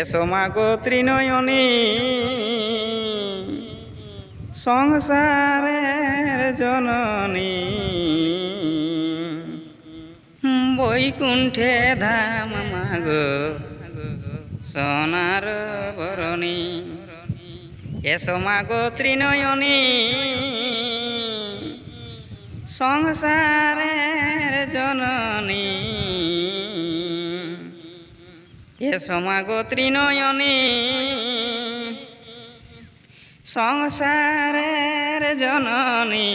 এসো মা গো ত্রিনয়নী। সংসারের জননী। বৈকুণ্ঠে ধাম মাগো সোনার বরণী। এসো মাগো ত্রিনয়নী। সংসারের জননী। এসো মাগো ত্রিনয়নী সংসারের জননী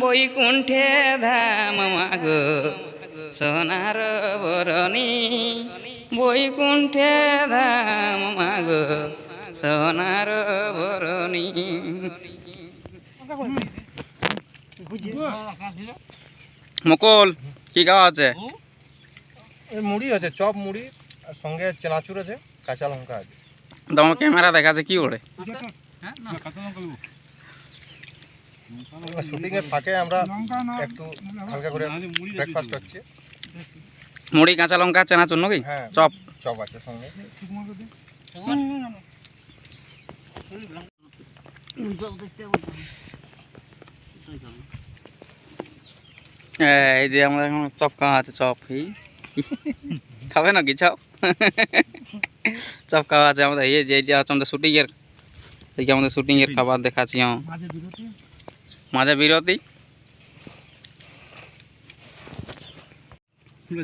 বৈকুণ্ঠে ধাম মাগো সোনার বরণী। বৈকুণ্ঠে ধাম মাগো সোনার বরণী। মুকুল কি খাওয়া আছে? মুড়ি আছে চপ মুড়ি আর সঙ্গে চেনাচুর আছে কাঁচা লঙ্কা আছে। তোমার ক্যামেরা দেখাচ্ছে কি ওরে শুটিং এর ফাঁকে আমরা একটু হালকা করে ব্রেকফাস্ট হচ্ছে। মুড়ি কাঁচা লঙ্কা চেনাচুর নাকি? হ্যাঁ চপ। চপ আছে সঙ্গে। এই যে আমরা এখন চপ খাওয়া আছে চপ এই খাবে নাকি চপ? চপ খাওয়া আছে আমাদের। এই যে হচ্ছে আমাদের শুটিং এর এই আমাদের শুটিং এর খাবার দেখাচ্ছি হ্যাঁ মাঝে বিরতি?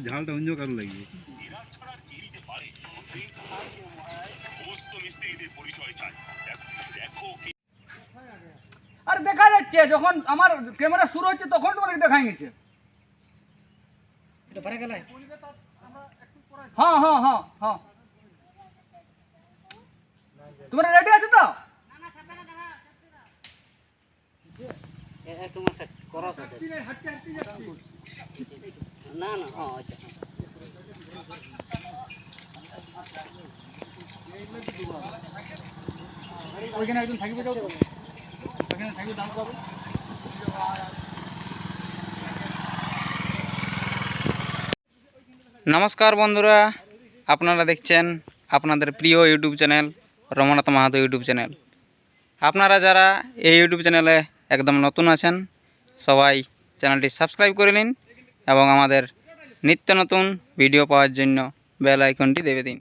ঝালটা অন্য কারও লাগবে আরে দেখা যাচ্ছে যখন আমার ক্যামেরা শুরু হচ্ছে তখন তোমাদের দেখা গেছে। হ্যাঁ হ্যাঁ হ্যাঁ হ্যাঁ। তোমরা রেডি আছো তো? ওইখানে একজন থাকবে তো? ওইখানে থাকবে দাম পাবে নমস্কার বন্ধুরা, আপনারা দেখছেন আপনাদের প্রিয় YouTube channel Ramnath Mahato YouTube channel. আপনারা যারা এই ইউটিউব চ্যানেলে একদম নতুন আছেন, সবাই চ্যানেলটি সাবস্ক্রাইব করে নিন এবং আমাদের নিত্য নতুন ভিডিও পাওয়ার জন্য বেল আইকনটি দেবে দিন।